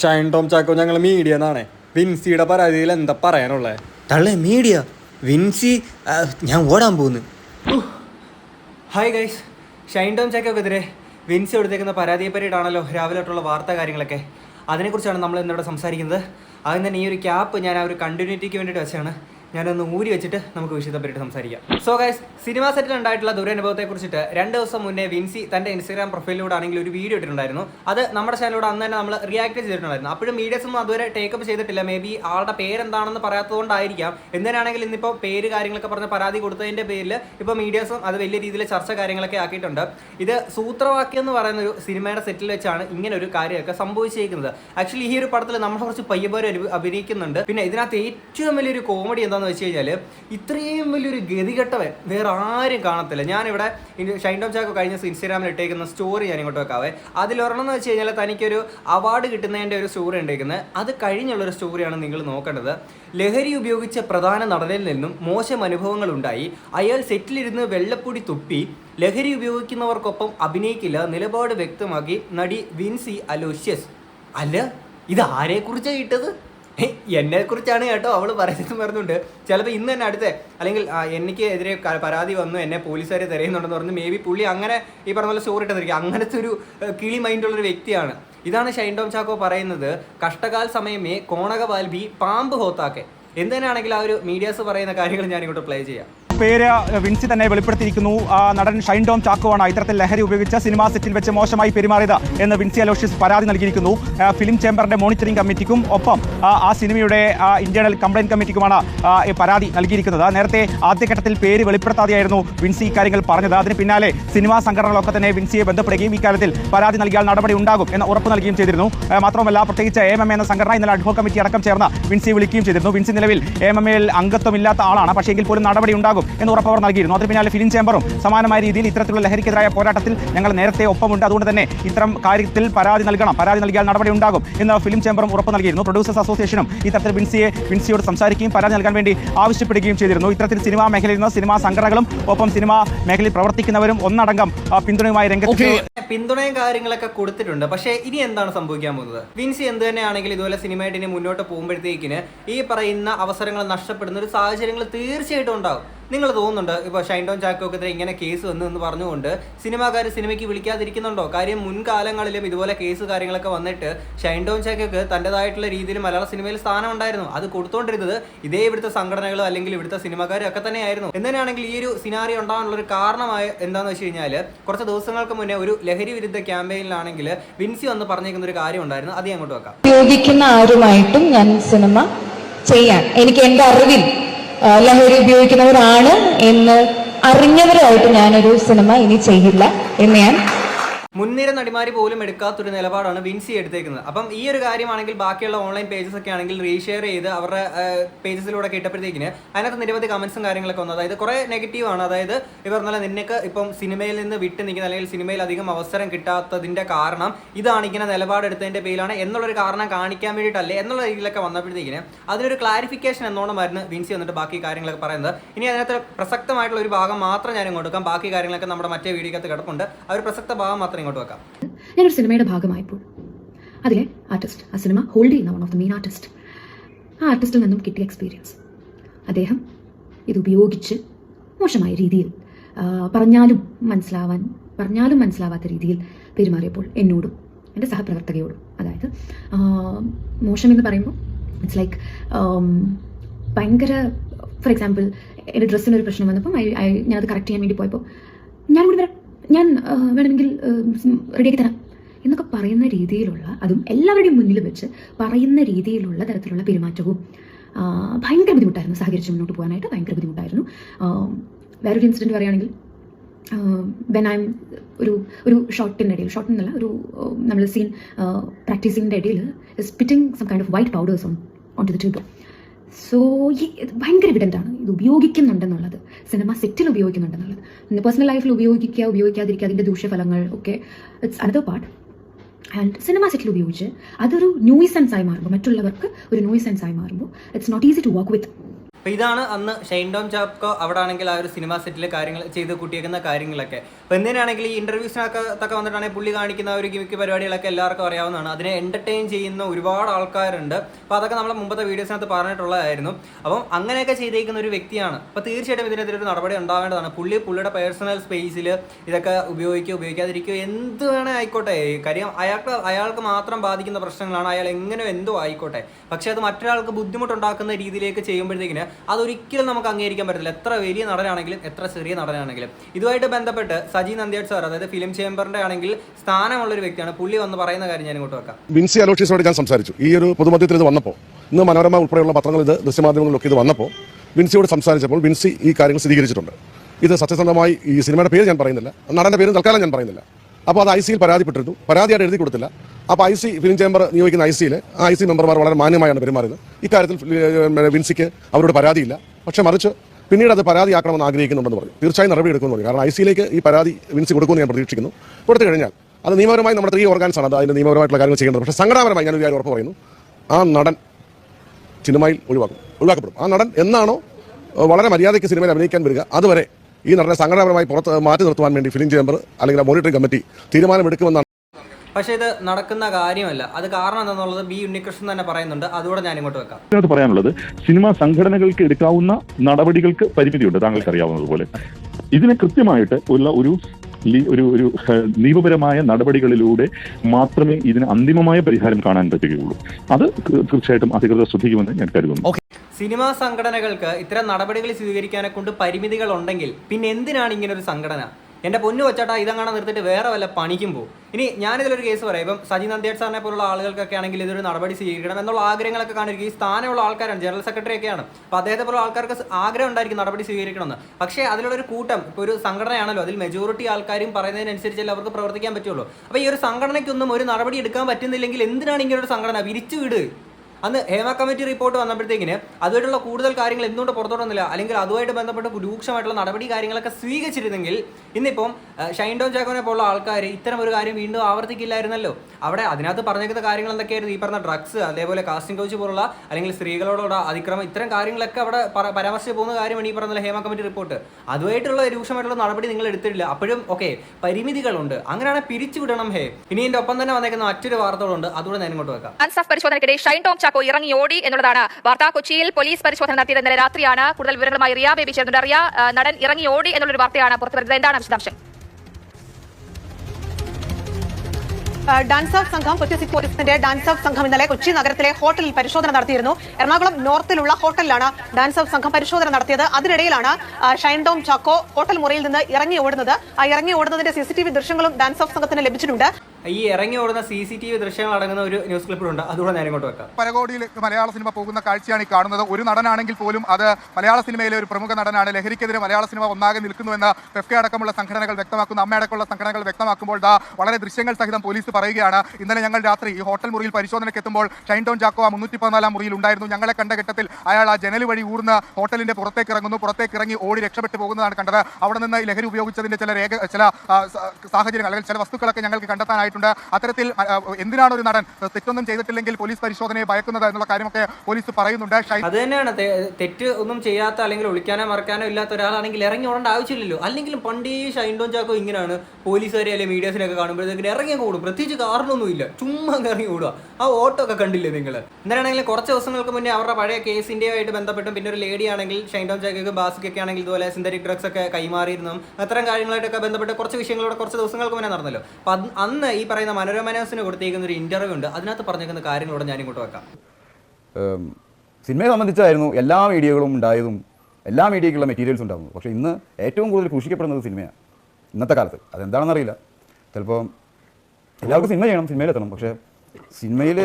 ഷൈൻ ടോം ചാക്കോ ഞങ്ങൾ മീഡിയ എന്നാണ് വിൻസിയുടെ പരാതിയിൽ എന്താ പറയാനുള്ളത് തള്ളേ മീഡിയ വിൻസി ഞാൻ ഓടാൻ പോകുന്നു ഹായ് ഗൈസ് ഷൈൻ ടോം ചാക്കോക്കെതിരെ വിൻസി എടുത്തേക്കുന്ന പരാതിയെ പറ്റിയിട്ടാണല്ലോ രാവിലെ തൊട്ടുള്ള വാർത്താ കാര്യങ്ങളൊക്കെ. അതിനെക്കുറിച്ചാണ് നമ്മൾ ഇന്നിവിടെ സംസാരിക്കുന്നത്. അതിന് തന്നെ ഈ ഒരു ക്യാപ്പ് ഞാൻ ആ ഒരു കണ്ടിന്യൂറ്റിക്ക് വേണ്ടിയിട്ട് വെച്ചാണ് ഞാനൊന്ന് ഊരി വെച്ചിട്ട് നമുക്ക് പറ്റിയിട്ട് സംസാരിക്കാം. സോ ഗൈസ് സിനിമാ സെറ്റിൽ ഉണ്ടായിട്ടുള്ള ദുരനുഭവത്തെ കുറിച്ചിട്ട് രണ്ട് ദിവസം മുന്നേ വിൻസി തന്റെ ഇൻസ്റ്റാഗ്രാം പ്രൊഫൈലിലൂടെ ആണെങ്കിൽ ഒരു വീഡിയോ ഇട്ടിട്ടുണ്ടായിരുന്നു. അത് നമ്മുടെ ചാനലിലൂടെ അന്ന് തന്നെ നമ്മൾ റിയാക്ട് ചെയ്തിട്ടുണ്ടായിരുന്നു. അപ്പോഴും മീഡിയസ് ഒന്നും അതുവരെ ടേക്കപ്പ് ചെയ്തിട്ടില്ല. മേ ബി ആളുടെ പേരെന്താണെന്ന് പറയാത്തതുകൊണ്ടായിരിക്കാം. എന്തിനാണെങ്കിൽ ഇന്നിപ്പോൾ പേര് കാര്യങ്ങളൊക്കെ പറഞ്ഞ് പരാതി കൊടുത്തതിന്റെ പേരിൽ ഇപ്പോൾ മീഡിയസും അത് വലിയ രീതിയിൽ ചർച്ച കാര്യങ്ങളൊക്കെ ആക്കിയിട്ടുണ്ട്. ഇത് സൂത്രവാക്യം എന്ന് പറയുന്ന ഒരു സിനിമയുടെ സെറ്റിൽ വെച്ചാണ് ഇങ്ങനെ ഒരു കാര്യമൊക്കെ സംഭവിച്ചിരിക്കുന്നത് ആക്ച്വലി ഈ ഒരു പടത്തിൽ നമ്മളെ കുറച്ച് പയ്യപ്പോരെ അഭിനയിക്കുന്നുണ്ട്. പിന്നെ ഇതിനകത്ത് ഏറ്റവും വലിയൊരു കോമഡി എന്താണെന്ന് വെച്ച് കഴിഞ്ഞാൽ ഇത്രയും വലിയൊരു ഗതികെട്ടവൻ വേറെ ആരും കാണത്തില്ല. ഞാനിവിടെ ഷൈൻ ടോം ചാക്കോ കഴിഞ്ഞ ഇൻസ്റ്റാഗ്രാമിൽ ഇട്ടേക്കുന്ന സ്റ്റോറി ഞാൻ ഇങ്ങോട്ട് വെക്കാവേ. അതിലൊരെണ്ണം എന്ന് വെച്ച് കഴിഞ്ഞാൽ തനിക്കൊരു അവാർഡ് കിട്ടുന്നതിന്റെ ഒരു സ്റ്റോറി ഉണ്ടേക്കുന്നത് അത് കഴിഞ്ഞുള്ള ഒരു സ്റ്റോറിയാണ് നിങ്ങൾ നോക്കേണ്ടത്. ലഹരി ഉപയോഗിച്ച പ്രധാന നടനിൽ നിന്നും മോശം അനുഭവങ്ങൾ ഉണ്ടായി. അയാൾ സെറ്റിലിരുന്ന് വെള്ളപ്പൊടി തുപ്പി. ലഹരി ഉപയോഗിക്കുന്നവർക്കൊപ്പം അഭിനയിക്കില്ല. നിലപാട് വ്യക്തമാക്കി നടി വിൻസി അലോഷ്യസ്. അല്ല ഇത് ആരെക്കുറിച്ചാണ് ഇട്ടത്? എന്നെ കുറിച്ചാണ് കേട്ടോ അവൾ പറയുന്നത് പറഞ്ഞുണ്ട് ചിലപ്പോൾ ഇന്ന് തന്നെ അടുത്ത് അല്ലെങ്കിൽ എനിക്ക് എതിരെ പരാതി വന്നു എന്നെ പോലീസുകാരെ തിരയുന്നുണ്ടെന്ന് പറഞ്ഞു മേ ബി പുള്ളി അങ്ങനെ ഈ പറഞ്ഞ പോലെ സ്റ്റോറി ഇട്ടതിരിക്കും അങ്ങനത്തെ ഒരു കിളി കിളി മൈൻഡുള്ള ഒരു വ്യക്തിയാണ്. ഇതാണ് ഷൈൻ ടോം ചാക്കോ പറയുന്നത് കഷ്ടകാൽ സമയമേ കോണക ബി പാമ്പ് ഹോത്താക്കെ. എന്തിനാണെങ്കിൽ ആ ഒരു മീഡിയാസ് പറയുന്ന കാര്യങ്ങൾ ഞാൻ ഇങ്ങോട്ട് പ്ലേ ചെയ്യാം. പേര് വിൻസി തന്നെ വെളിപ്പെടുത്തിയിരിക്കുന്നു. നടൻ ഷൈൻ ടോം ചാക്കോവാണ് ഇത്തരത്തിൽ ലഹരി ഉപയോഗിച്ച് സിനിമാ സെറ്റിൽ വെച്ച് മോശമായി പെരുമാറിയത് എന്ന് വിൻസി അലോഷ്യസ് പരാതി നൽകിയിരിക്കുന്നു. ഫിലിം ചേംബറിന്റെ മോണിറ്ററിംഗ് കമ്മിറ്റിക്കും ഒപ്പം ആ, സിനിമയുടെ ഇന്റേണൽ കംപ്ലൈന്റ് കമ്മിറ്റിക്കുമാണ് പരാതി നൽകിയിരിക്കുന്നത്. നേരത്തെ ആദ്യഘട്ടത്തിൽ പേര് വെളിപ്പെടുത്താതെയായിരുന്നു വിൻസി ഇക്കാര്യങ്ങൾ പറഞ്ഞത്. അതിന് പിന്നാലെ സിനിമാ സംഘടനകളൊക്കെ തന്നെ വിൻസിയെ ബന്ധപ്പെടുകയും ഇക്കാര്യത്തിൽ പരാതി നൽകിയാൽ നടപടി ഉണ്ടാകും എന്ന് ഉറപ്പ് നൽകുകയും ചെയ്തിരുന്നു. മാത്രമല്ല പ്രത്യേകിച്ച് എം എം എന്ന സംഘടന ഇന്നലെ അഡ്വോ കമ്മിറ്റി അടക്കം ചേർന്ന് വിൻസിയെ വിളിക്കുകയും ചെയ്തിരുന്നു. വിൻസി നിലവിൽ എം എം എൽ അംഗത്വമില്ലാത്ത ആളാണ്. പക്ഷേ എങ്കിൽ പോലും നടപടി ഉണ്ടാകും. എന്ന് ഉറപ്പവർ നൽകിയിരുന്നു. അതിന് പിന്നാലെ ഫിലിം ചേമ്പറും സമാനമായ രീതിയിൽ ഇത്തരത്തിലുള്ള ലഹരിക്കെതിരായ പോരാട്ടത്തിൽ ഞങ്ങൾ നേരത്തെ ഒപ്പമുണ്ട്. അതുകൊണ്ട് തന്നെ ഇത്തരം കാര്യത്തിൽ പരാതി നൽകണം. പരാതി നൽകിയാൽ നടപടി ഉണ്ടാകും എന്ന് ഫിലിം ചേമ്പറും ഉറപ്പ് നൽകിയിരുന്നു. പ്രൊഡ്യൂസേഴ്സ് അസോസിയേഷനും ഇത്തരത്തിൽ വിൻസിയെ വിൻസിയോട് സംസാരിക്കുകയും പരാതി നൽകാൻ വേണ്ടി ആവശ്യപ്പെടുകയും ചെയ്തിരുന്നു. ഇത്തരത്തിൽ സിനിമാ മേഖലയിൽ നിന്ന് സിനിമാ സംഘടനകളും ഒപ്പം സിനിമാ മേഖലയിൽ പ്രവർത്തിക്കുന്നവരും ഒന്നടങ്കം പിന്തുണയുമായി രംഗത്ത് പിന്തുണയും കാര്യങ്ങളൊക്കെ കൊടുത്തിട്ടുണ്ട്. പക്ഷേ ഇനി എന്താണ് സംഭവിക്കാൻ പോകുന്നത്? വിൻസി എന്ത് തന്നെയാണെങ്കിൽ ഇതുപോലെ സിനിമയായിട്ട് ഇനി മുന്നോട്ട് പോകുമ്പോഴത്തേക്കിന് ഈ പറയുന്ന അവസരങ്ങൾ നഷ്ടപ്പെടുന്ന ഒരു സാഹചര്യങ്ങൾ തീർച്ചയായിട്ടും ഉണ്ടാവും നിങ്ങൾ തോന്നുന്നുണ്ട് ഇപ്പോൾ ഷൈൻ ടോൺ ചാക്കോക്കെതിരെ ഇങ്ങനെ കേസ് വന്നു എന്ന് പറഞ്ഞുകൊണ്ട് സിനിമാക്കാർ സിനിമയ്ക്ക് വിളിക്കാതിരിക്കുന്നുണ്ടോ? കാര്യം മുൻകാലങ്ങളിലും ഇതുപോലെ കേസ് കാര്യങ്ങളൊക്കെ വന്നിട്ട് ഷൈൻ ടോൺ ചാക്കോക്ക് തന്റെതായിട്ടുള്ള രീതിയിൽ മലയാള സിനിമയിൽ സ്ഥാനം ഉണ്ടായിരുന്നു. അത് കൊടുത്തുകൊണ്ടിരുന്നത് ഇതേ ഇവിടുത്തെ സംഘടനകളോ അല്ലെങ്കിൽ ഇവിടുത്തെ സിനിമാക്കാരും ഒക്കെ തന്നെയായിരുന്നു. എന്തിനാണെങ്കിൽ ഈ ഒരു സിനാറി ഉണ്ടാകാനുള്ള ഒരു കാരണമായ എന്താണെന്ന് വെച്ച് കഴിഞ്ഞാൽ കുറച്ച് ദിവസങ്ങൾക്ക് മുന്നേ ഒരു ലഹരി വിരുദ്ധ ക്യാമ്പയിനിലാണെങ്കിൽ വിൻസി വന്ന് പറഞ്ഞിരിക്കുന്ന ഒരു കാര്യം ഉണ്ടായിരുന്നു. അത് അങ്ങോട്ട് വെക്കാം. ഉപയോഗിക്കുന്ന ആരുമായിട്ടും ഞാൻ സിനിമ ചെയ്യാൻ എനിക്ക് എന്റെ അറിവിൽ ലഹരി ഉപയോഗിക്കുന്നവരാണ് എന്ന് അറിഞ്ഞവരായിട്ട് ഞാനൊരു സിനിമ ഇനി ചെയ്യില്ല എന്ന് ഞാൻ മുൻനിര നടിമാര് പോലും എടുക്കാത്തൊരു നിലപാടാണ് വിൻസി എടുത്തേക്കുന്നത്. അപ്പം ഈ ഒരു കാര്യമാണെങ്കിൽ ബാക്കിയുള്ള ഓൺലൈൻ പേജസ് ഒക്കെ ആണെങ്കിൽ റീഷെയർ ചെയ്ത് അവരുടെ പേജസിലൂടെ കിട്ടപ്പോഴത്തേക്കിന് അതിനകത്ത് നിരവധി കമൻസും കാര്യങ്ങളൊക്കെ വന്നു. അതായത് കുറെ ആണ്. അതായത് ഇവർ പറഞ്ഞാൽ നിനക്ക് ഇപ്പം സിനിമയിൽ നിന്ന് വിട്ട് നിൽക്കുന്ന അല്ലെങ്കിൽ സിനിമയിൽ അധികം അവസരം കിട്ടാത്തതിന്റെ കാരണം ഇതാണ് ഇങ്ങനെ നിലപാടെടുത്തതിന്റെ പേരിലാണ് എന്നുള്ളൊരു കാരണം കാണിക്കാൻ വേണ്ടിയിട്ടല്ലേ എന്നുള്ള രീതിയിലൊക്കെ വന്നപ്പോഴത്തേക്കിന് അതിനൊരു ക്ലാരിഫിക്കേഷൻ എന്നോണം എന്നോണമായിരുന്നു വിൻസി വന്നിട്ട് ബാക്കി കാര്യങ്ങളൊക്കെ പറയുന്നത്. ഇനി അതിനകത്ത് പ്രസക്തമായിട്ടുള്ള ഒരു ഭാഗം മാത്രം ഞാൻ കൊടുക്കാം. ബാക്കി കാര്യങ്ങളൊക്കെ നമ്മുടെ മറ്റേ വീഡിയോക്കകത്ത് കിടപ്പുണ്ട്. ആ ഒരു പ്രസക്ത ഭാഗം മാത്രം ഇങ്ങോട്ട് വെക്കാം. ഞാനൊരു സിനിമയുടെ ഭാഗമായപ്പോൾ. അതിലെ ആർട്ടിസ്റ്റ് ആ സിനിമ ഹോൾഡ് ചെയ്യുന്ന one of the main artist ആ ആർട്ടിസ്റ്റിൽ നിന്നും കിട്ടിയ എക്സ്പീരിയൻസ് അദ്ദേഹം ഇത് ഉപയോഗിച്ച് മോശമായ രീതിയിൽ പറഞ്ഞാലും മനസ്സിലാവാൻ പറഞ്ഞാലും മനസ്സിലാവാത്ത രീതിയിൽ പെരുമാറിയപ്പോൾ എന്നോടും എന്റെ സഹപ്രവർത്തകയോടും അതായത് മോശമെന്ന് പറയുമ്പോൾ ഇറ്റ്സ് ലൈക്ക് ഭയങ്കര ഫോർ എക്സാമ്പിൾ എന്റെ ഡ്രസ്സിനൊരു പ്രശ്നം വന്നപ്പം ഐ ഞാനത് കറക്റ്റ് ചെയ്യാൻ വേണ്ടി പോയപ്പോൾ ഞാൻ കൂടി വരാം. ഞാൻ വേണമെങ്കിൽ റെഡിയാക്കി തരാം എന്നൊക്കെ പറയുന്ന രീതിയിലുള്ള അതും എല്ലാവരുടെയും മുന്നിൽ വെച്ച് പറയുന്ന രീതിയിലുള്ള തരത്തിലുള്ള പെരുമാറ്റവും ഭയങ്കര ബുദ്ധിമുട്ടായിരുന്നു സഹകരിച്ച് മുന്നോട്ട് പോകാനായിട്ട് ഭയങ്കര ബുദ്ധിമുട്ടായിരുന്നു. വേറൊരു ഇൻസിഡന്റ് പറയുകയാണെങ്കിൽ വെൻ ഐ ഒരു ഒരു ഷോട്ടിന്റെ ഇടയിൽ ഷോട്ട് എന്നല്ല ഒരു നമ്മൾ സീൻ പ്രാക്ടീസിങ്ങിന്റെ ഇടയിൽ spitting some kind of white powders on on to the tube so ഭയങ്കര എവിഡന്റ് ആണ് ഇത് ഉപയോഗിക്കുന്നുണ്ടെന്നുള്ളത്. സിനിമ സെറ്റിൽ ഉപയോഗിക്കുന്നുണ്ടെന്നുള്ളത്. പേഴ്സണൽ ലൈഫിൽ ഉപയോഗിക്കുക ഉപയോഗിക്കാതിരിക്കുക അതിന്റെ ദൂഷ്യഫലങ്ങൾ ഒക്കെ it's another part and cinema സെറ്റിൽ ഉപയോഗിച്ച് അതൊരു ന്യൂയിസെൻസ് ആയി മാറുമ്പോൾ മറ്റുള്ളവർക്ക് ഒരു ന്യൂയിസെൻസ് ആയി മാറുമ്പോൾ it's not easy to work with അപ്പോൾ ഇതാണ് അന്ന് ഷൈൻ ഡോം ചാപ്കോ അവിടെ ആണെങ്കിൽ ആ ഒരു സിനിമ സെറ്റിലെ കാര്യങ്ങൾ ചെയ്ത് കൂട്ടിയേക്കുന്ന കാര്യങ്ങളൊക്കെ. അപ്പോൾ എന്തിനാണെങ്കിൽ ഈ ഇന്റർവ്യൂസിനൊക്കെ വന്നിട്ടാണെങ്കിൽ പുള്ളി കാണിക്കുന്ന ഒരു ഗിമിക്ക് പരിപാടികളൊക്കെ എല്ലാവർക്കും അറിയാവുന്നതാണ്. അതിനെ എന്റർടൈൻ ചെയ്യുന്ന ഒരുപാട് ആൾക്കാരുണ്ട്. അപ്പോൾ അതൊക്കെ നമ്മൾ മുമ്പത്തെ വീഡിയോസിനകത്ത് പറഞ്ഞിട്ടുള്ളതായിരുന്നു. അപ്പം അങ്ങനെയൊക്കെ ചെയ്തേക്കുന്ന ഒരു വ്യക്തിയാണ്. അപ്പോൾ തീർച്ചയായിട്ടും ഇതിനെതിരെ ഒരു നടപടി ഉണ്ടാവേണ്ടതാണ്. പുള്ളി പുള്ളിയുടെ പേഴ്സണൽ സ്പേസിൽ ഇതൊക്കെ ഉപയോഗിക്കുക ഉപയോഗിക്കാതിരിക്കുക എന്ത് വേണേ ആയിക്കോട്ടെ. കാര്യം അയാൾക്ക് അയാൾക്ക് മാത്രം ബാധിക്കുന്ന പ്രശ്നങ്ങളാണ്. അയാൾ എങ്ങനെയോ എന്തോ ആയിക്കോട്ടെ. പക്ഷേ അത് മറ്റൊരാൾക്ക് ബുദ്ധിമുട്ടുണ്ടാക്കുന്ന രീതിയിലേക്ക് ചെയ്യുമ്പോഴത്തേക്കിന് അതൊരിക്കലും നമുക്ക് അംഗീകരിക്കാൻ പറ്റില്ല എത്ര വലിയ നടനാണെങ്കിലും എത്ര ചെറിയ നടനാണെങ്കിലും. ഇതുമായിട്ട് ബന്ധപ്പെട്ട് സജി നന്ദിയാട് സാർ അതായത് ഫിലിം ചേംബറിന്റെ ആണെങ്കിൽ സ്ഥാനമുള്ള ഒരു വ്യക്തിയാണ്. പുള്ളി വന്ന് പറയുന്ന കാര്യം ഞാൻ ഇങ്ങോട്ട് വെക്കാം. വിൻസി അലോഷ്യസോട് ഞാൻ സംസാരിച്ചു. ഈ ഒരു പൊതുമധ്യത്തിൽ ഇത് വന്നപ്പോൾ ഇന്ന് മനോരമ ഉൾപ്പെടെയുള്ള പത്രങ്ങൾ ഇത് ദൃശ്യമാധ്യമങ്ങളിലൊക്കെ ഇത് വന്നപ്പോൾ വിൻസിയോട് സംസാരിച്ചപ്പോൾ വിൻസി ഈ കാര്യങ്ങൾ സ്ഥിരീകരിച്ചിട്ടുണ്ട്. ഇത് സത്യസന്ധമായി ഈ സിനിമയുടെ പേര് ഞാൻ പറയുന്നില്ല നടന്റെ പേര് തൽക്കാലം ഞാൻ പറയുന്നില്ല. അപ്പോൾ അത് ഐ സിയിൽ പരാതിപ്പെട്ടിരുന്നു. പരാതിയായിട്ട് എഴുതി കൊടുത്തില്ല. അപ്പോൾ ഐ സി ഫിലിം ചേംബർ നിയോഗിക്കുന്ന ഐ സിയിൽ ആ ഐ സി മെമ്പർമാർ വളരെ മാന്യമായാണ് പെരുമാറുന്നത്. ഇക്കാര്യത്തിൽ വിൻസിക്ക് അവരോട് പരാതിയില്ല. പക്ഷേ മറിച്ച് പിന്നീട് അത് പരാതിയാക്കണമെന്ന് ആഗ്രഹിക്കുന്നുണ്ടെന്ന് പറഞ്ഞു. തീർച്ചയായും നടപടി എടുക്കുമെന്ന് പറഞ്ഞു. കാരണം ഐ സിയിലേക്ക് ഈ പരാതി വിൻസി കൊടുക്കുമെന്ന് ഞാൻ പ്രതീക്ഷിക്കുന്നു. കൊടുത്തു കഴിഞ്ഞാൽ അത് നിയമപരമായി നമ്മുടെ ത്രീ ഓർഗാൻസ് ആണ്. അത് അതിന്റെ നിയമപരമായിട്ടുള്ള കാര്യങ്ങൾ ചെയ്യേണ്ടത്. പക്ഷേ സംഘടനാപരമായി ഞാൻ ഒരു ഉറപ്പ് പറയുന്നു. ആ നടൻ സിനിമയിൽ ഒഴിവാക്കും ഒഴിവാക്കപ്പെടും. ആ നടൻ എന്നാണോ വളരെ മര്യാദയ്ക്ക് സിനിമയിൽ അഭിനയിക്കാൻ വരിക അതുവരെ ഈ നടനെ സംഘടനാപരമായി പുറത്ത് മാറ്റി നിർത്തുവാൻ വേണ്ടി ഫിലിം ചേംബർ അല്ലെങ്കിൽ മോണിറ്ററിംഗ് കമ്മിറ്റി തീരുമാനമെടുക്കുമെന്നാണ് പക്ഷേ ഇത് നടക്കുന്ന കാര്യമല്ല. അത് കാരണം എന്താണെന്നുള്ളത് ബി ഉണ്ണികൃഷ്ണൻ തന്നെ പറയുന്നുണ്ട്. അതുകൂടെ ഞാൻ ഇങ്ങോട്ട് വെക്കാം. ഇതിനകത്ത് പറയാനുള്ളത് സിനിമാ സംഘടനകൾക്ക് എടുക്കാവുന്ന നടപടികൾക്ക് പരിമിതിയുണ്ട്. താങ്കൾക്ക് അറിയാവുന്നതുപോലെ ഇതിന് കൃത്യമായിട്ട് ഉള്ള ഒരു ഒരു ഒരു നിയമപരമായ നടപടികളിലൂടെ മാത്രമേ ഇതിന് അന്തിമമായ പരിഹാരം കാണാൻ പറ്റുകയുള്ളൂ. അത് തീർച്ചയായിട്ടും അധികൃതർ ശ്രദ്ധിക്കുമെന്ന് ഞാൻ കരുതുന്നു. സിനിമാ സംഘടനകൾക്ക് ഇത്തരം നടപടികൾ സ്വീകരിക്കാനെ കൊണ്ട് പരിമിതികൾ ഉണ്ടെങ്കിൽ പിന്നെ എന്തിനാണ് ഇങ്ങനെ ഒരു സംഘടന? എന്റെ പൊന്നു വെച്ചാട്ടാ ഇതങ്ങനെ നിർത്തിയിട്ട് വേറെ വല്ല പണിക്കും പോകും ഇനി ഞാനിതിലൊരു കേസ് പറയാം. ഇപ്പം സജി നന്ദിയേട്ട് സാറിനെ പോലുള്ള ആളുകൾക്കൊക്കെ ആണെങ്കിൽ ഇതൊരു നടപടി സ്വീകരിക്കണം എന്നുള്ള ആഗ്രഹങ്ങളൊക്കെ കാണിക്കും ഈ സ്ഥാനമുള്ള ആൾക്കാരാണ് ജനറൽ സെക്രട്ടറി ഒക്കെയാണ് അപ്പോൾ അദ്ദേഹത്തെ പോലുള്ള ആൾക്കാർക്ക് ആഗ്രഹം ഉണ്ടായിരിക്കും നടപടി സ്വീകരിക്കണമെന്ന്. പക്ഷേ അതിലുള്ള ഒരു കൂട്ടം ഇപ്പോൾ ഒരു സംഘടനയാണല്ലോ അതിൽ മെജോറിറ്റി ആൾക്കാരും പറയുന്നതിനനുസരിച്ചല്ലേ അവർക്ക് പ്രവർത്തിക്കാൻ പറ്റുള്ളൂ. അപ്പോൾ ഈ ഒരു സംഘടനയ്ക്കൊന്നും ഒരു നടപടി എടുക്കാൻ പറ്റുന്നില്ലെങ്കിൽ എന്തിനാണ് ഇങ്ങനെ ഒരു സംഘടന വിരിച്ചു വിട്? അന്ന് ഹേമ കമ്മിറ്റി റിപ്പോർട്ട് വന്നപ്പോഴത്തേക്കിന് അതുമായിട്ടുള്ള കൂടുതൽ കാര്യങ്ങൾ എന്തുകൊണ്ട് പുറത്തോട്ട് വന്നില്ല അല്ലെങ്കിൽ അതുമായിട്ട് ബന്ധപ്പെട്ട് രൂക്ഷമായിട്ടുള്ള നടപടി കാര്യങ്ങളൊക്കെ സ്വീകരിച്ചിരുന്നെങ്കിൽ ഇന്നിപ്പം ഷൈൻ ഡോൺ ജാക്കോനെ പോലുള്ള ആൾക്കാർ ഇത്തരം ഒരു കാര്യം വീണ്ടും ആവർത്തിക്കില്ലായിരുന്നല്ലോ. അവിടെ അതിനകത്ത് പറഞ്ഞേക്കുന്ന കാര്യങ്ങൾ എന്തൊക്കെയായിരുന്നു? ഈ പറഞ്ഞ ഡ്രഗ്സ് അതേപോലെ കാസ്റ്റിംഗ് കൗച്ച് പോലുള്ള അല്ലെങ്കിൽ സ്ത്രീകളോടുള്ള അതിക്രമം ഇത്തരം കാര്യങ്ങളൊക്കെ അവിടെ പര- പരാമർശിച്ച് പോകുന്ന കാര്യമാണ് ഈ പറഞ്ഞ ഹേമ കമ്മിറ്റി റിപ്പോർട്ട്. അതുമായിട്ടുള്ള രൂക്ഷമായിട്ടുള്ള നടപടി നിങ്ങൾ എടുത്തിട്ടില്ല. അപ്പോഴും ഓക്കെ പരിമിതികളുണ്ട്. അങ്ങനെയാണെങ്കിൽ പിരിച്ചുവിടണം ഹേ. ഇനി എന്റെ ഒപ്പം തന്നെ വന്നേക്കുന്ന മറ്റൊരു വാർത്തകളുണ്ട്. അതുകൂടെ ഞാൻ ഇങ്ങോട്ട് വെക്കാം. ഷൈൻ ചാക്കോ ഇറങ്ങി ഓടി എന്നുള്ളതാണ് വാർത്ത. കൊച്ചിയിൽ പോലീസ് പരിശോധന നടത്തിയത് ഇന്നലെ രാത്രിയാണ്. കൂടുതൽ വിവരങ്ങളുമായി റിയ ബേബി ചേർന്നുണ്ട് റിയ നടൻ ഇറങ്ങി ഓടി എന്നുള്ളൊരു വാർത്തയാണ് പുറത്തു വരുന്നത് എന്താണ് വിശദാംശം? ഡാൻസ് ഓഫ് സംഘം കൊച്ചി സിറ്റി പോലീസിന്റെ ഡാൻസ് ഓഫ് സംഘം ഇന്നലെ കൊച്ചി നഗരത്തിലെ ഹോട്ടലിൽ പരിശോധന നടത്തിയിരുന്നു. എറണാകുളം നോർത്തിലുള്ള ഹോട്ടലിലാണ് ഡാൻസ് ഓഫ് സംഘം പരിശോധന നടത്തിയത്. അതിനിടയിലാണ് ആ, ഷൈൻ ടോം ചാക്കോ ഹോട്ടൽ മുറിയിൽ നിന്ന് ഇറങ്ങി ഓടുന്നത്. ആ ഇറങ്ങി ഓടുന്നതിന്റെ സി സി ടി വി ദൃശ്യങ്ങളും ഡാൻസ് ഓഫ് സംഘത്തിന് ലഭിച്ചിട്ടുണ്ട്. ഈ ഇറങ്ങി ഓടുന്ന സി സി ടി വി ദൃശ്യങ്ങൾ അടങ്ങുന്ന ഒരു ന്യൂസ് ക്ലിപ്പിലുണ്ട് അതുകൂടെ ഞാൻ ഇങ്ങോട്ട് വെക്കാം. പരകോടിയിൽ മലയാള സിനിമ പോകുന്ന കാഴ്ചയാണ് ഈ കാണുന്നത്. ഒരു നടനാണെങ്കിൽ പോലും അത് മലയാള സിനിമയിലെ ഒരു പ്രമുഖ നടനാണ്. ലഹരിക്കെതിരെ മലയാള സിനിമ ഒന്നാകെ നിൽക്കുന്നുവെന്ന് എഫ് അടക്കമുള്ള സംഘടനകൾ വ്യക്തമാക്കുന്നു. അമ്മയടക്കമുള്ള സംഘടനകൾ വ്യക്തമാക്കുമ്പോൾ ദാ വളരെ ദൃശ്യങ്ങൾ സഹിതം പോലീസ് പറയുകയാണ്. ഇന്നലെ ഞങ്ങൾ രാത്രി ഈ ഹോട്ടൽ മുറിയിൽ പരിശോധനയ്ക്ക് എത്തുമ്പോൾ ഷൈൻ ടോൺ ചാക്കോ മുന്നൂറ്റി പതിനാലാം മുറിയിൽ ഉണ്ടായിരുന്നു. ഞങ്ങളെ കണ്ട ഘട്ടത്തിൽ അയാൾ ആ ജനൽ വഴി ഊർന്ന് ഹോട്ടലിന്റെ പുറത്തേക്ക് ഇറങ്ങുന്നു. പുറത്തേക്ക് ഇറങ്ങി ഓടി രക്ഷപ്പെട്ടു പോകുന്നതാണ് കണ്ടത്. അവിടെ നിന്ന് ലഹരി ഉപയോഗിച്ചതിന്റെ ചില രേഖ ചില സാഹചര്യങ്ങൾ അല്ലെങ്കിൽ ചില വസ്തുക്കളൊക്കെ ഞങ്ങൾക്ക് കണ്ടെത്താനായിട്ടുണ്ട് അത്തരത്തിൽ എന്തിനാണ് ഒരു നടൻ തെറ്റൊന്നും ചെയ്തിട്ടില്ലെങ്കിൽ പോലീസ് പരിശോധനയെ ഭയക്കുന്നത് എന്നുള്ള കാര്യമൊക്കെ പോലീസ് പറയുന്നുണ്ട്. അത് തന്നെയാണ്. തെറ്റ് ഒന്നും ചെയ്യാത്ത അല്ലെങ്കിൽ ഒളിക്കാനോ മറക്കാനോ ഇല്ലാത്ത ഒരാളാണെങ്കിൽ ഇറങ്ങി ഓടേണ്ട ആവശ്യമില്ലല്ലോ. അല്ലെങ്കിലും പണ്ടേ ഷൈൻഡോൺ ചാക്കോ ഇങ്ങനെയാണ് പോലീസുകാരെ അല്ലെങ്കിൽ മീഡിയസിനൊക്കെ കാണുമ്പോഴത്തേക്കും ഇറങ്ങി കൂടും പ്രത്യേകിച്ച് കാരണമൊന്നുമില്ല ചുമ്മാ ഇറങ്ങി ഓടുക ആ ഓട്ടോ ഒക്കെ കണ്ടില്ലേ നിങ്ങൾ എന്താണെങ്കിൽ കുറച്ച് ദിവസങ്ങൾക്ക് മുന്നേ അവരുടെ പഴയ കേസിന്റെയായിട്ട് ബന്ധപ്പെട്ടും പിന്നെ ഒരു ലേഡി ആണെങ്കിൽ ഷൈൻഡോൺ ചാക്കോക്ക് ബാസ്ക്കൊക്കെ ആണെങ്കിൽ ഇതുപോലെ സിന്തറ്റിക് ഡ്രഗ്സ് ഒക്കെ കൈമാറിയിരുന്നു. അത്തരം കാര്യങ്ങളായിട്ടൊക്കെ ബന്ധപ്പെട്ട് കുറച്ച് വിഷയങ്ങളോടെ കുറച്ച് ദിവസങ്ങൾക്ക് മുന്നേ നടന്നല്ലോ. അപ്പം അന്ന് ഈ പറയുന്ന മനോരമനോസിന് കൊടുത്തേക്കുന്ന ഒരു ഇന്റർവ്യൂ ഉണ്ട്. അതിനകത്ത് പറഞ്ഞേക്കുന്ന കാര്യങ്ങളോട് ഞാൻ ഇങ്ങോട്ട് വെക്കാം. സിനിമയെ സംബന്ധിച്ചായിരുന്നു എല്ലാ മീഡിയകളും ഉണ്ടായതും എല്ലാ മീഡിയയ്ക്കുള്ള മെറ്റീരിയൽസ് ഉണ്ടാകുന്നു പക്ഷേ ഇന്ന് ഏറ്റവും കൂടുതൽ ക്രൂശിക്കപ്പെടുന്നത് സിനിമയാണ്. ഇന്നത്തെ കാലത്ത്. അതെന്താണെന്നറിയില്ല. ചിലപ്പോൾ എല്ലാവർക്കും സിനിമ ചെയ്യണം സിനിമയിലെത്തണം. പക്ഷേ സിനിമയിൽ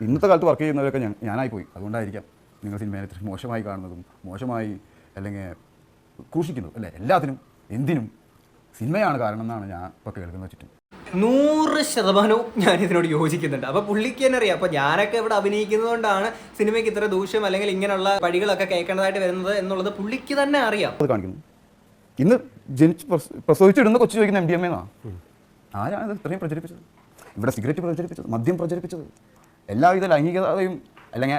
ഇന്നത്തെ കാലത്ത് വർക്ക് ചെയ്യുന്നവരൊക്കെ ഞാൻ ഞാനായിപ്പോയി അതുകൊണ്ടായിരിക്കാം നിങ്ങൾ സിനിമയെ ഇത്ര മോശമായി കാണുന്നതും മോശമായി അല്ലെങ്കിൽ ക്രൂശിക്കുന്നതും അല്ലേ? എല്ലാത്തിനും എന്തിനും സിനിമയാണ് കാരണം എന്നാണ് ഞാൻ ഇപ്പോൾ കേൾക്കുന്നത് ചുറ്റും. നൂറ് ശതമാനവും ഞാൻ ഇതിനോട് യോജിക്കുന്നുണ്ട്. അപ്പൊ പുള്ളിക്ക് തന്നെ അറിയാം. അപ്പൊ ഞാനൊക്കെ ഇവിടെ അഭിനയിക്കുന്നതുകൊണ്ടാണ് സിനിമയ്ക്ക് ഇത്ര ദൂഷ്യം അല്ലെങ്കിൽ ഇങ്ങനെയുള്ള വഴികളൊക്കെ കേൾക്കേണ്ടതായിട്ട് വരുന്നത് എന്നുള്ളത് പുള്ളിക്ക് തന്നെ അറിയാം. അത് കാണിക്കുന്നു. ഇന്ന് ജനിച്ച് പ്രസ- പ്രസവിച്ചിടുന്ന കൊച്ചു ചോദിക്കുന്ന എം ഡി എം എന്നാ ആരാണ് ഇത് ഇത്രയും പ്രചരിപ്പിച്ചത്? ഇവിടെ സിഗരറ്റ് പ്രചരിപ്പിച്ചത് മദ്യം പ്രചരിപ്പിച്ചത്. എല്ലാവിധ ലൈംഗികതയും അല്ലെങ്കിൽ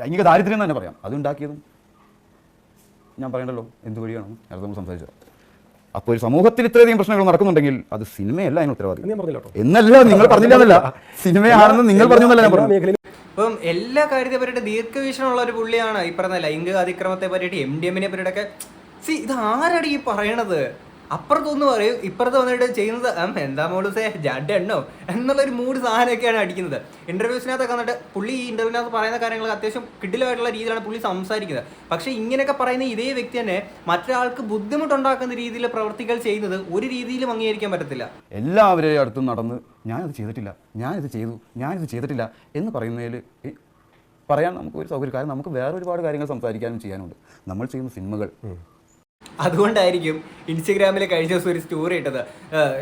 ലൈംഗിക ദാരിദ്ര്യം എന്ന് തന്നെ പറയാം. അതുണ്ടാക്കിയതും ഞാൻ പറയണ്ടല്ലോ? എന്ത് വഴിയാണ്? നേരത്തെ നമ്മൾ സംസാരിച്ചത്. അപ്പോൾ ഒരു സമൂഹത്തിൽ ഇത്രയധികം പ്രശ്നങ്ങൾ നടക്കുന്നുണ്ടെങ്കിൽ അത് സിനിമയല്ല അതിന് ഉത്തരവാദി എന്നല്ല നിങ്ങൾ പറഞ്ഞില്ല സിനിമയാണെന്ന് നിങ്ങൾ പറഞ്ഞു ഇപ്പം ഞാൻ പറഞ്ഞു അപ്പം എല്ലാ കാര്യത്തെ പറ്റിയിട്ട് ദീർഘവീക്ഷണമുള്ള ഒരു പുള്ളിയാണ് ഈ പറഞ്ഞ ലൈംഗിക അതിക്രമത്തെ പറ്റിയിട്ട് എം ഡി എമ്മിനെ പറ്റിയിട്ടൊക്കെ. സി ഇത് ആരാണ് ഈ പറയണത്? അപ്പുറത്തൊന്ന് പറയും ഇപ്പുറത്ത് വന്നിട്ട് ചെയ്യുന്നത് എന്താ മോളൂസേ ജഡെണ്ണോ എന്നുള്ള ഒരു മൂഡ് സാധനമൊക്കെയാണ് അടിക്കുന്നത്. ഇന്റർവ്യൂസിനകത്തൊക്കെ വന്നിട്ട് പുള്ളി ഈ ഇന്റർവ്യൂവിനകത്ത് പറയുന്ന കാര്യങ്ങൾ അത്യാവശ്യം കിഡിലായിട്ടുള്ള രീതിയിലാണ് പുള്ളി സംസാരിക്കുന്നത്. പക്ഷേ ഇങ്ങനെയൊക്കെ പറയുന്ന ഇതേ വ്യക്തി തന്നെ മറ്റൊരാൾക്ക് ബുദ്ധിമുട്ടുണ്ടാക്കുന്ന രീതിയിൽ പ്രവർത്തികൾ ചെയ്യുന്നത് ഒരു രീതിയിലും അംഗീകരിക്കാൻ പറ്റത്തില്ല. എല്ലാവരെയും അടുത്തും നടന്ന് ഞാനത് ചെയ്തിട്ടില്ല ഞാനിത് ചെയ്തു ഞാനിത് ചെയ്തിട്ടില്ല എന്ന് പറയുന്നതിൽ പറയാൻ നമുക്ക് ഒരു സൗകര്യം കാരണം നമുക്ക് വേറെ ഒരുപാട് കാര്യങ്ങൾ സംസാരിക്കാനും ചെയ്യാനുണ്ട്. നമ്മൾ ചെയ്യുന്ന സിനിമകൾ അതുകൊണ്ടായിരിക്കും ഇൻസ്റ്റഗ്രാമിൽ കഴിഞ്ഞ ദിവസം ഒരു സ്റ്റോറി ഇട്ടത്.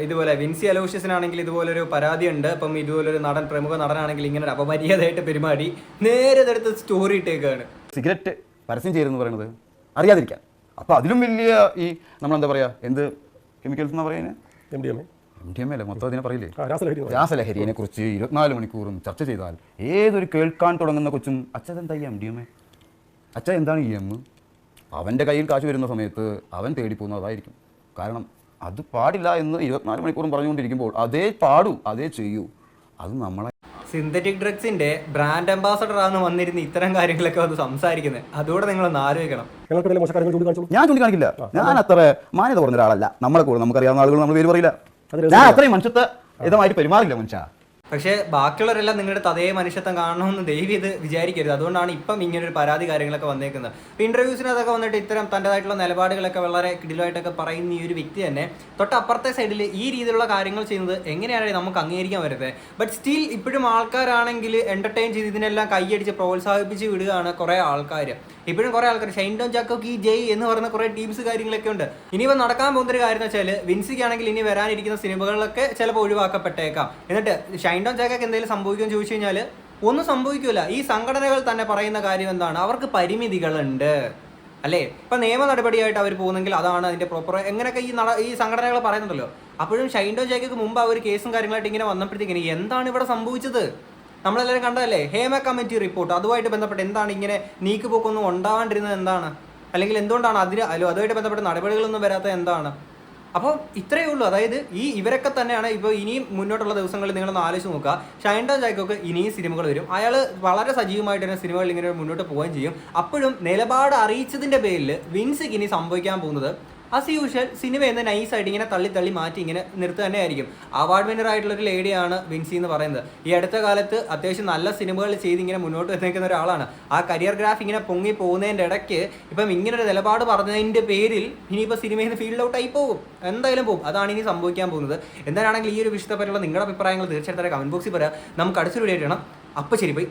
ഇതുപോലെ വിൻസി അലോഷ്യസിനാണെങ്കിൽ ഇതുപോലൊരു പരാതി ഉണ്ട് അപ്പം ഇതുപോലൊരു നടൻ പ്രമുഖ നടനാണെങ്കിൽ ഇങ്ങനെ ഒരു അപമര്യാദയായിട്ട് പെരുമാടി നേരെ ഇതെടുത്ത് സ്റ്റോറി ഇട്ടേക്കാണ്. സിഗരറ്റ് പരസ്യം ചെയ്തെന്ന് പറയുന്നത് അറിയാതിരിക്കാൻ. അപ്പോൾ അതിലും വലിയ ഈ നമ്മളെന്താ പറയുക എന്ത് കെമിക്കൽസ് എന്നാ പറയുന്നത് M D M A M D M A? മൊത്തം അതിനെ പറയില്ലേ? രാസലഹരി രാസലഹരിയെ കുറിച്ച് ഇരുപത്തിനാല് മണിക്കൂറും ചർച്ച ചെയ്താൽ ഏതൊരു കേൾക്കാൻ തുടങ്ങുന്ന കൊച്ചും അച്ഛൻ എന്താ ഈ എം ഡി എം എ അച്ഛൻ എന്താണ് ഈ എം അവന്റെ കയ്യിൽ കാശ് വരുന്ന സമയത്ത് അവൻ തേടിപ്പോകുന്നതായിരിക്കും. കാരണം അത് പാടില്ല എന്ന് ഇരുപത്തിനാല് മണിക്കൂറും പറഞ്ഞുകൊണ്ടിരിക്കുമ്പോൾ അതേ പാടൂ അതേ ചെയ്യൂ. അത് നമ്മളെ സിന്തറ്റിക് ഡ്രഗ്സിന്റെ ബ്രാൻഡ് അംബാസഡർ ആണ് വന്നിരുന്ന ഇത്തരം കാര്യങ്ങളൊക്കെ വന്ന് സംസാരിക്കുന്നത് അതുകൂടെ നിങ്ങൾ ഒന്ന് ആലോചിക്കണം ഞാൻ ചൂണ്ടിക്കാണിക്കില്ല. ഞാൻ അത്ര മാന്യത കുറഞ്ഞ ഒരാളല്ല. നമ്മളെ കൂടെ നമുക്കറിയാവുന്ന ആളുകൾ നമ്മൾ പേര് പറയില്ല. ഞാൻ അത്രയും മനുഷ്യത്വ ഇതമായിട്ട് പെരുമാറില്ല മനുഷ്യ. പക്ഷേ ബാക്കിയുള്ളവരെല്ലാം നിങ്ങളുടെ അതേ മനുഷ്യത്വം കാണണമെന്ന് ദൈവം ഇത് വിചാരിക്കരുത്. അതുകൊണ്ടാണ് ഇപ്പം ഇങ്ങനെ ഒരു പരാതി കാര്യങ്ങളൊക്കെ വന്നേക്കുന്നത്. അപ്പോൾ ഇന്റർവ്യൂസിനകത്തൊക്കെ വന്നിട്ട് ഇത്തരം തന്റെതായിട്ടുള്ള നിലപാടുകളൊക്കെ വളരെ കിടിലായിട്ടൊക്കെ പറയുന്ന ഈ ഒരു വ്യക്തി തന്നെ തൊട്ടപ്പുറത്തെ സൈഡിൽ ഈ രീതിയിലുള്ള കാര്യങ്ങൾ ചെയ്യുന്നത് എങ്ങനെയാണ് നമുക്ക് അംഗീകരിക്കാൻ വരുന്നത് ബട്ട് സ്റ്റിൽ ഇപ്പോഴും ആൾക്കാരാണെങ്കിൽ എന്റർടൈൻ ചെയ്ത് ഇതിനെല്ലാം കൈയടിച്ച് പ്രോത്സാഹിപ്പിച്ച് വിടുകയാണ് കുറേ ആൾക്കാർ ഇപ്പോഴും കുറേ ആൾക്കാർ ഷൈൻ ഡോൺ ചാക്കോക്ക് ഈ ജയ് എന്ന് പറയുന്ന കുറേ ടീംസ് കാര്യങ്ങളൊക്കെ ഉണ്ട്. ഇനിയിപ്പോൾ നടക്കാൻ പോകുന്ന ഒരു കാര്യം എന്ന് വെച്ചാൽ വിൻസിക്കാണെങ്കിൽ ഇനി വരാനിരിക്കുന്ന സിനിമകളിലൊക്കെ ചിലപ്പോൾ ഒഴിവാക്കപ്പെട്ടേക്കാം. എന്നിട്ട് ഷൈൻ ഡോൺ ചാക്കോക്ക് എന്തെങ്കിലും സംഭവിക്കുമെന്ന് ചോദിച്ചു കഴിഞ്ഞാൽ ഒന്നും സംഭവിക്കില്ല ഈ സംഘടനകൾ തന്നെ പറയുന്ന കാര്യം എന്താണ്? അവർക്ക് പരിമിതികളുണ്ട്. അല്ലേ? ഇപ്പൊ നിയമ നടപടിയായിട്ട് അവർ പോകുന്നെങ്കിൽ അതാണ് അതിന്റെ പ്രോപ്പർ എങ്ങനെയൊക്കെ ഈ നട ഈ സംഘടനകൾ പറയുന്നുണ്ടല്ലോ. അപ്പോഴും ഷൈൻഡോ ജാക്കക്ക് മുമ്പ് ആ ഒരു കേസും കാര്യങ്ങളായിട്ട് ഇങ്ങനെ വന്നപ്പോഴത്തേക്കിന് എന്താണ് ഇവിടെ സംഭവിച്ചത്? നമ്മളെല്ലാവരും കണ്ടതല്ലേ? ഹേമ കമ്മിറ്റി റിപ്പോർട്ട് അതുമായിട്ട് ബന്ധപ്പെട്ട് എന്താണ് ഇങ്ങനെ നീക്കുപോക്കൊന്നും ഉണ്ടാവാണ്ടിരുന്നത് എന്താണ്? അല്ലെങ്കിൽ എന്തുകൊണ്ടാണ് അതിന് അല്ലോ അതുമായിട്ട് ബന്ധപ്പെട്ട നടപടികളൊന്നും വരാത്തത് എന്താണ്? അപ്പോൾ ഇത്രയേ ഉള്ളൂ. അതായത് ഈ ഇവരൊക്കെ തന്നെയാണ് ഇപ്പോൾ ഇനിയും മുന്നോട്ടുള്ള ദിവസങ്ങളിൽ നിങ്ങളൊന്ന് ആലോചിച്ച് നോക്കുക. ഷൈൻഡോ ജാക്കൊക്കെ ഇനിയും സിനിമകൾ വരും. അയാൾ വളരെ സജീവമായിട്ട് തന്നെ സിനിമകളിൽ ഇങ്ങനെ മുന്നോട്ട് പോവുകയും ചെയ്യും. അപ്പോഴും നിലപാട് അറിയിച്ചതിന്റെ പേരിൽ വിൻസിക്ക് ഇനി സംഭവിക്കാൻ പോകുന്നത് ആസ് യൂഷ്വൽ സിനിമ എന്ന് നൈസായിട്ട് ഇങ്ങനെ തള്ളി തള്ളി മാറ്റി ഇങ്ങനെ നിർത്തു തന്നെ ആയിരിക്കും. അവാർഡ് വിന്നർ ആയിട്ടുള്ള ഒരു ലേഡിയാണ് വിൻസി എന്ന് പറയുന്നത്. ഈ അടുത്ത കാലത്ത് അത്യാവശ്യം നല്ല സിനിമകൾ ചെയ്ത് ഇങ്ങനെ മുന്നോട്ട് വന്നേക്കുന്ന ഒരാളാണ്. ആ കരിയർ ഗ്രാഫ് ഇങ്ങനെ പൊങ്ങി പോകുന്നതിന്റെ ഇടയ്ക്ക് ഇപ്പം ഇങ്ങനെ ഒരു നിലപാട് പറഞ്ഞതിന്റെ പേരിൽ ഇനിയിപ്പോൾ സിനിമയിൽ നിന്ന് ഫീൽഡ് ഔട്ട് ആയി പോകും. എന്തായാലും പോകും. അതാണ് ഇനി സംഭവിക്കാൻ പോകുന്നത്. എന്തായാണെങ്കിൽ ഈ ഒരു വിഷയത്തെ പറ്റിയുള്ള നിങ്ങളുടെ അഭിപ്രായങ്ങൾ തീർച്ചയായിട്ടും കമന്റ് ബോക്സിൽ പറയാം. നമുക്ക് അടുത്തൊരു വീഡിയോ അപ്പോൾ ശരി പോയി